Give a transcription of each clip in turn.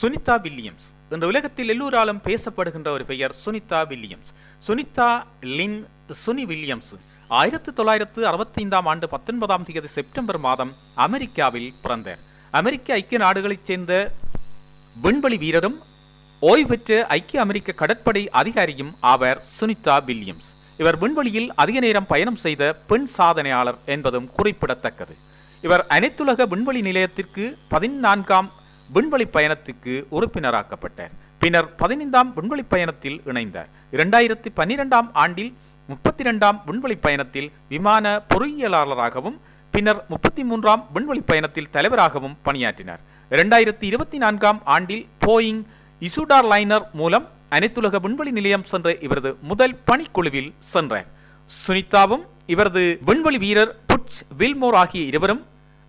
Sunita Williams. என்ற உலகத்தில் எல்லோராலும் பேசப்படுகின்ற ஒரு பெயர் Sunita Williams. Sunita Lyn Suni Williams. ஆயிரத்தி தொள்ளாயிரத்து அறுபத்தைந்தாம் ஆண்டு பத்தொன்பதாம் தேதி செப்டம்பர் மாதம் அமெரிக்காவில் பிறந்தார். அமெரிக்க ஐக்கிய நாடுகளைச் சேர்ந்த விண்வெளி வீரரும் ஓய்வு பெற்ற ஐக்கிய அமெரிக்க கடற்படை அதிகாரியும் ஆவர் சுனிதா வில்லியம்ஸ். இவர் விண்வெளியில் அதிக நேரம் பயணம் செய்த பெண் சாதனையாளர் என்பதும் குறிப்பிடத்தக்கது. இவர் அனைத்துலக விண்வெளி நிலையத்திற்கு பதினான்காம் விண்வெளி பயணத்துக்கு உறுப்பினராக்கப்பட்டார். பின்னர் பதினைந்தாம் விண்வெளி பயணத்தில் இணைந்தார். இரண்டாயிரத்தி பன்னிரெண்டாம் ஆண்டில் முப்பத்தி இரண்டாம் விண்வெளி பயணத்தில் விமான பொறியியலாளராகவும் பின்னர் முப்பத்தி மூன்றாம் விண்வெளி பயணத்தில் தலைவராகவும் பணியாற்றினார். இரண்டாயிரத்தி இருபத்தி நான்காம் ஆண்டில் போயிங் இசுடார் லைனர் மூலம் அனைத்துலக விண்வெளி நிலையம் சென்ற இவரது முதல் பணிக்குழுவில் சென்றார். சுனிதாவும் இவரது விண்வெளி வீரர் புட்ச் வில்மோர் ஆகிய இருவரும்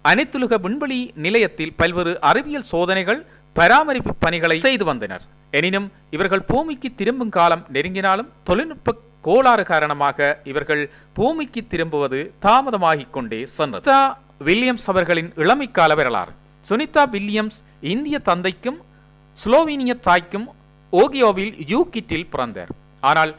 அனைத்துலக விண்வெளி நிலையத்தில் பல்வேறு அறிவியல் சோதனைகள் பராமரிப்பு பணிகளை செய்து வந்தனர். எனினும் இவர்கள் பூமிக்கு திரும்பும் காலம் நெருங்கினாலும் தொழில்நுட்ப கோளாறு காரணமாக இவர்கள் பூமிக்கு திரும்புவது தாமதமாகிக் கொண்டே சென்றது. சுனிதா வில்லியம்ஸ் அவர்களின் இளமை கால வரலாறு. சுனிதா வில்லியம்ஸ் இந்திய தந்தைக்கும் ஸ்லோவீனிய தாய்க்கும் ஓகியோவில் யூகிட்டில் பிறந்தார். ஆனால்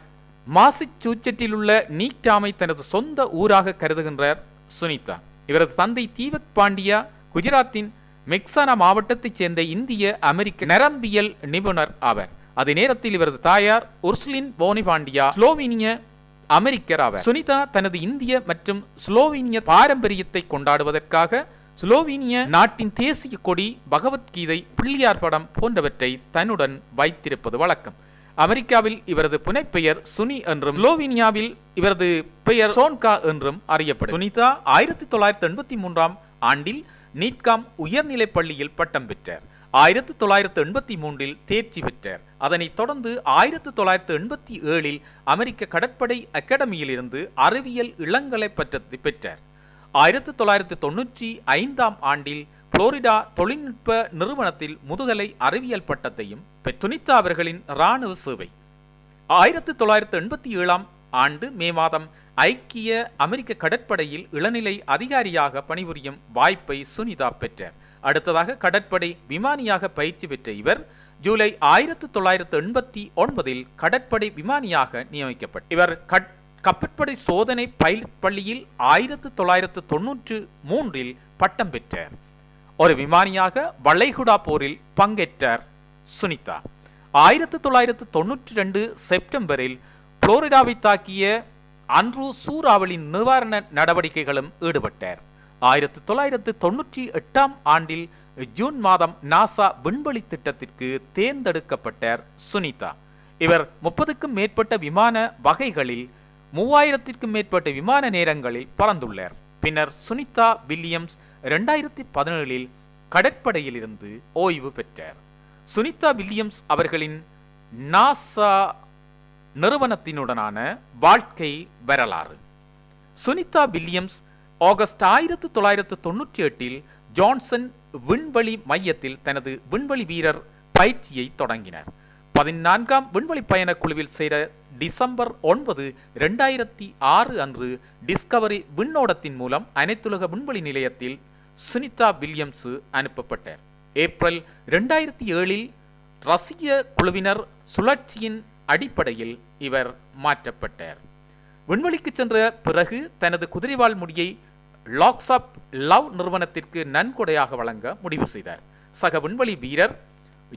மாசிச்சூச்சட்டில் உள்ள நீக்டாமை தனது சொந்த ஊராக கருதுகின்றார் சுனிதா. இவரது தந்தை தீபக் பாண்டியா குஜராத்தின் மெக்சானா மாவட்டத்தைச் சேர்ந்த இந்திய அமெரிக்க நரம்பியல் நிபுணர் ஆவர். அதே நேரத்தில் இவரது தாயார் உர்ஸ்லின் போனிபாண்டியா ஸ்லோவீனிய அமெரிக்கர் ஆவர். சுனிதா தனது இந்திய மற்றும் ஸ்லோவீனிய பாரம்பரியத்தை கொண்டாடுவதற்காக ஸ்லோவீனிய நாட்டின் தேசிய கொடி பகவத்கீதை பிள்ளையார் படம் போன்றவற்றை தன்னுடன் வைத்திருப்பது வழக்கம். அமெரிக்காவில் இவரது புனைப்பெயர் சுனி என்றும் ஸ்லோவீனியாவில் இவரது பெயர் சோன்கா என்றும் அறியப்படும். சுனிதா ஆயிரத்தி தொள்ளாயிரத்தி எண்பத்தி மூன்றாம் ஆண்டில் நீட்காம் உயர்நிலைப் பள்ளியில் பட்டம் பெற்றார். ஆயிரத்தி தொள்ளாயிரத்தி எண்பத்தி மூன்றில் தேர்ச்சி பெற்றார். அதனைத் தொடர்ந்து ஆயிரத்தி தொள்ளாயிரத்தி எண்பத்தி ஏழில் அமெரிக்க கடற்படை அகாடமியிலிருந்து அறிவியல் இளங்கலை பட்டத்தை பெற்றார். ஆயிரத்தி தொள்ளாயிரத்தி தொன்னூற்றி ஐந்தாம் ஆண்டில் புளோரிடா தொழில்நுட்ப நிறுவனத்தில் முதுகலை அறிவியல் பட்டத்தையும் சுனிதா அவர்களின் இராணுவ சேவை. ஆயிரத்தி தொள்ளாயிரத்தி எண்பத்தி ஏழாம் ஆண்டு மே மாதம் ஐக்கிய அமெரிக்க கடற்படையில் இளநிலை அதிகாரியாக பணிபுரியும் வாய்ப்பை சுனிதா பெற்றார். அடுத்ததாக கடற்படை விமானியாக பயிற்சி பெற்ற இவர் ஜூலை ஆயிரத்தி தொள்ளாயிரத்து எண்பத்தி ஒன்பதில் கடற்படை விமானியாக நியமிக்கப்பட்டார். இவர் கப்பற்படை சோதனை பயிர் பள்ளியில் ஆயிரத்து தொள்ளாயிரத்து தொன்னூற்று மூன்றில் பட்டம் பெற்றார். ஒரு விமானியாக வளைகுடா போரில் பங்கேற்றார் சுனிதா. ஆயிரத்தி தொள்ளாயிரத்து தொன்னூற்றி ரெண்டு செப்டம்பரில் புளோரிடாவை தாக்கிய அன்று சூறாவளி நிவாரண நடவடிக்கைகளும் ஈடுபட்டார். ஆயிரத்தி தொள்ளாயிரத்து தொன்னூற்றி எட்டாம் ஆண்டில் ஜூன் மாதம் நாசா விண்வெளி திட்டத்திற்கு தேர்ந்தெடுக்கப்பட்டார் சுனிதா. இவர் முப்பதுக்கும் மேற்பட்ட விமான வகைகளில் மூவாயிரத்திற்கும் மேற்பட்ட விமான நேரங்களில் பறந்துள்ளார். பின்னர் சுனிதா வில்லியம்ஸ் இரண்டாயிரத்தி பதினேழில் கடற்படையில் இருந்து ஓய்வு பெற்றார். சுனிதா வில்லியம்ஸ் அவர்களின் நாசா நிறுவனத்தினுடனான வாழ்க்கை வரலாறு. சுனிதா வில்லியம்ஸ் ஆகஸ்ட் ஆயிரத்தி தொள்ளாயிரத்து தொன்னூற்றி எட்டில் ஜான்சன் விண்வெளி மையத்தில் தனது விண்வெளி வீரர் பயிற்சியை தொடங்கினார். பதினான்காம் விண்வெளி பயண குழுவில் சேர டிசம்பர் ஒன்பது இரண்டாயிரத்தி ஆறு அன்று டிஸ்கவரி விண்ணோடத்தின் மூலம் அனைத்துலக விண்வெளி நிலையத்தில் சுனிதா வில்லியம்ஸ் அனுப்பப்பட்டார். ஏப்ரல் இரண்டாயிரத்தி ஏழில் ரஷ்ய குழுவினர் சுழற்சியின் அடிப்படையில் இவர் மாற்றப்பட்டார். விண்வெளிக்கு சென்ற பிறகு தனது குதிரைவாள் முடியை லாக்ஸ் ஆப் லவ் நிறுவனத்திற்கு நன்கொடையாக வழங்க முடிவு செய்தார். சக விண்வெளி வீரர்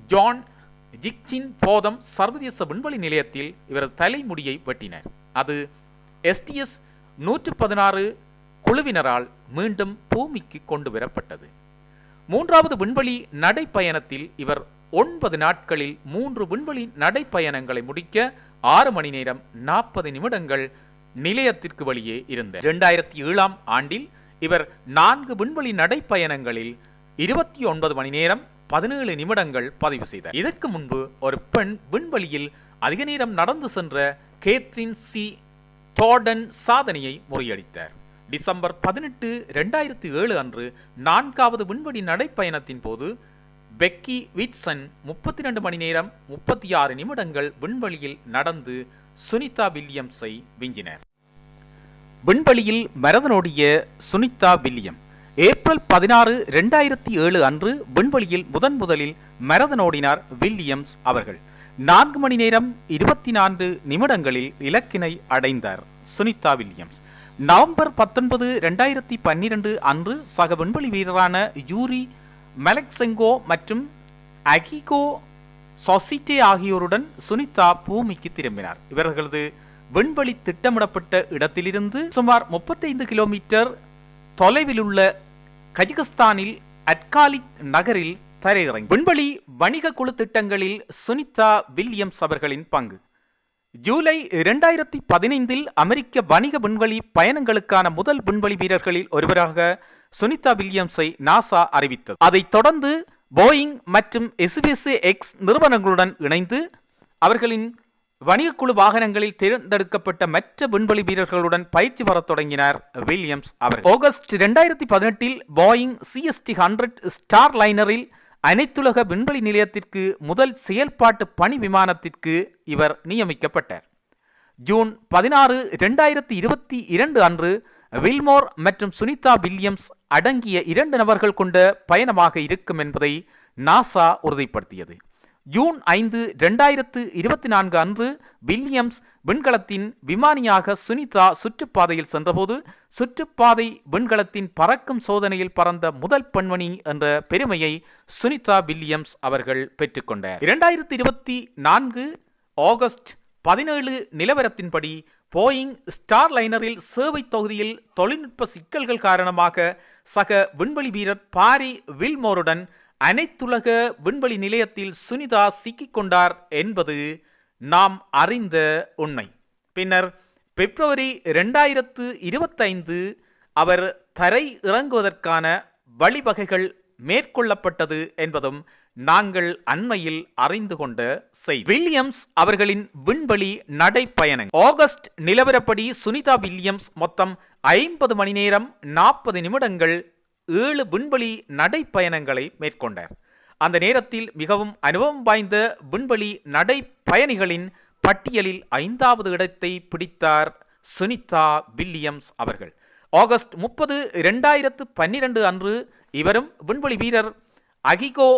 ஜான் ஜிக்சின் போதம் சர்வதேச விண்வெளி நிலையத்தில் இவரது தலைமுடியை வெட்டினர். அது எஸ்டிஎஸ் நூற்று பதினாறு குழுவினரால் மீண்டும் பூமிக்கு கொண்டு வரப்பட்டது. மூன்றாவது விண்வெளி நடைப்பயணத்தில் இவர் ஒன்பது நாட்களில் மூன்று விண்வெளி நடைப்பயணங்களை முடிக்க ஆறு மணி நேரம் நாற்பது நிமிடங்கள் நிலையத்திற்கு வெளியே இருந்தார். இரண்டாயிரத்தி ஏழாம் ஆண்டில் இவர் நான்கு விண்வெளி நடைப்பயணங்களில் இருபத்தி ஒன்பது மணி நேரம் பதினேழு நிமிடங்கள் பதிவு செய்தார் இதற்கு முன்பு ஒரு பெண் விண்வெளியில் அதிக நேரம் நடந்து சென்ற கேத்ரின் சி. தோர்டன் சாதனையை முறியடித்தார். டிசம்பர் பதினெட்டு ரெண்டாயிரத்தி ஏழு அன்று நான்காவது விண்வெளி நடைப்பயணத்தின் போது பெக்கி விட்சன் முப்பத்தி ரெண்டு மணி நேரம் முப்பத்தி ஆறு நிமிடங்கள் விண்வெளியில் நடந்து சுனிதா வில்லியம்ஸை விஞ்சினர். விண்வெளியில் மரதனோடிய சுனிதா வில்லியம். ஏப்ரல் பதினாறு இரண்டாயிரத்தி ஏழு அன்று விண்வெளியில் முதன் முதலில் மரதனோடினார் வில்லியம்ஸ் அவர்கள். நான்கு மணி நேரம் இருபத்தி நான்கு நிமிடங்களில் இலக்கினை அடைந்தார் சுனிதா வில்லியம்ஸ். நவம்பர் பத்தொன்பது இரண்டாயிரத்தி பன்னிரண்டு அன்று சக விண்வெளி வீரரான யூரி மெலக்செங்கோ மற்றும் அகிகோ சொசிட்டே ஆகியோருடன் சுனிதா பூமிக்கு திரும்பினார். இவர்களது விண்வெளி திட்டமிடப்பட்ட இடத்திலிருந்து சுமார் முப்பத்தைந்து கிலோமீட்டர் தொலைவில் உள்ள கஜகஸ்தானில் அட்காலிக் நகரில் தரையிறங்கி. விண்வெளி வணிக குழு திட்டங்களில் சுனிதா வில்லியம்ஸ் அவர்களின் பங்கு. ஜூலை இரண்டாயிரத்தி பதினைந்தில் அமெரிக்க வணிக விண்வெளி பயணங்களுக்கான முதல் விண்வெளி வீரர்களில் ஒருவராக சுனிதா வில்லியம்ஸை நாசா அறிவித்தது. அதைத் தொடர்ந்து போயிங் மற்றும் எஸ்பிஎஸ்ஏ எக்ஸ் நிறுவனங்களுடன் இணைந்து அவர்களின் வணிகக்குழு வாகனங்களில் தேர்ந்தெடுக்கப்பட்ட மற்ற விண்வெளி வீரர்களுடன் பயிற்சி பெறத் தொடங்கினார் வில்லியம்ஸ் அவர். ஆகஸ்ட் இரண்டாயிரத்தி பதினெட்டில் போயிங் சிஎஸ்டி ஹண்ட்ரட் ஸ்டார் லைனரில் அனைத்துலக விண்வெளி நிலையத்திற்கு முதல் செயல்பாட்டு பணி விமானத்திற்கு இவர் நியமிக்கப்பட்டார். ஜூன் பதினாறு இரண்டாயிரத்தி இருபத்தி இரண்டு அன்று வில்மோர் மற்றும் சுனிதா வில்லியம்ஸ் அடங்கிய இரண்டு நபர்கள் கொண்ட பயணமாக இருக்கும் என்பதை நாசா உறுதிப்படுத்தியது. ஜூன் ஐந்து இரண்டாயிரத்து இருபத்தி நான்கு அன்று வில்லியம்ஸ் விண்கலத்தின் விமானியாக சுனிதா சுற்றுப்பாதையில் சென்றபோது சுற்றுப்பாதை விண்கலத்தின் பறக்கும் சோதனையில் பறந்த முதல் பெண்மணி என்ற பெருமையை சுனிதா வில்லியம்ஸ் அவர்கள் பெற்றுக்கொண்டார் இரண்டாயிரத்தி இருபத்தி நான்கு ஆகஸ்ட் பதினேழு நிலவரத்தின்படி போயிங் ஸ்டார் லைனரில் சேவை தொகுதியில் தொழில்நுட்ப சிக்கல்கள் காரணமாக சக விண்வெளி வீரர் பாரி வில்மோருடன் அனைத்துலக விண்வெளி நிலையத்தில் சுனிதா சிக்கிக்கொண்டார் என்பது நாம் அறிந்த உண்மை. பின்னர் பிப்ரவரி இரண்டாயிரத்து இருபத்தைந்து அவர் தரை இறங்குவதற்கான வழிவகைகள் மேற்கொள்ளப்பட்டது என்பதும் நாங்கள் அண்மையில் அறிந்து கொண்ட செய்தி. வில்லியம்ஸ் அவர்களின் விண்வெளி நடைப்பயணம். ஆகஸ்ட் நிலவரப்படி சுனிதா வில்லியம்ஸ் மொத்தம் ஐம்பது மணி நேரம் நாற்பது நிமிடங்கள் ஏழு விண்வெளி நடைப்பயணங்களை மேற்கொண்டார். அந்த நேரத்தில் மிகவும் அனுபவம் வாய்ந்த விண்வெளி நடைப்பயணிகளின் பட்டியலில் ஐந்தாவது இடத்தை பிடித்தார் சுனிதா வில்லியம்ஸ் அவர்கள். ஆகஸ்ட் முப்பது இரண்டாயிரத்து பன்னிரண்டு அன்று இவரும் விண்வெளி வீரர் அகிகோ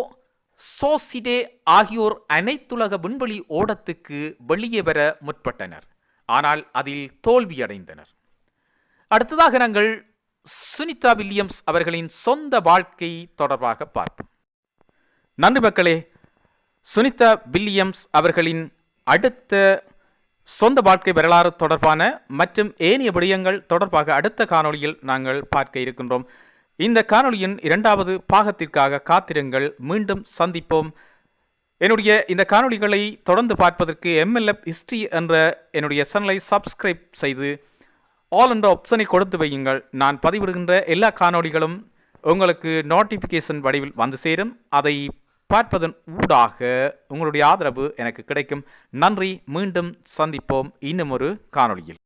சோசிடே ஆகியோர் அனைத்துலக விண்வெளி ஓடத்துக்கு வெளியே வர முற்பட்டனர். ஆனால் அதில் தோல்வியடைந்தனர். அடுத்ததாக நாங்கள் சுனிதா வில்லியம்ஸ் அவர்களின் சொந்த வாழ்க்கை தொடர்பாக பார்ப்போம். நன்றி மக்களே. சுனிதா வில்லியம்ஸ் அவர்களின் அடுத்த சொந்த வாழ்க்கை வரலாறு தொடர்பான மற்றும் ஏனைய விடயங்கள் தொடர்பாக அடுத்த காணொளியில் நாங்கள் பார்க்க இருக்கின்றோம். இந்த காணொளியின் இரண்டாவது பாகத்திற்காக காத்திருங்கள். மீண்டும் சந்திப்போம். என்னுடைய இந்த காணொளிகளை தொடர்ந்து பார்ப்பதற்கு எம்எல்எஃப் ஹிஸ்ட்ரி என்ற என்னுடைய சேனலை சப்ஸ்கிரைப் செய்து ஆல் என்ற ஆப்ஷனை கொடுத்து வையுங்கள். நான் பதிவிடுகின்ற எல்லா காணொளிகளும் உங்களுக்கு நோட்டிஃபிகேஷன் வடிவில் வந்து சேரும். அதை பார்ப்பதன் ஊடாக உங்களுடைய ஆதரவு எனக்கு கிடைக்கும். நன்றி. மீண்டும் சந்திப்போம். இன்னும் ஒரு காணொளியில்.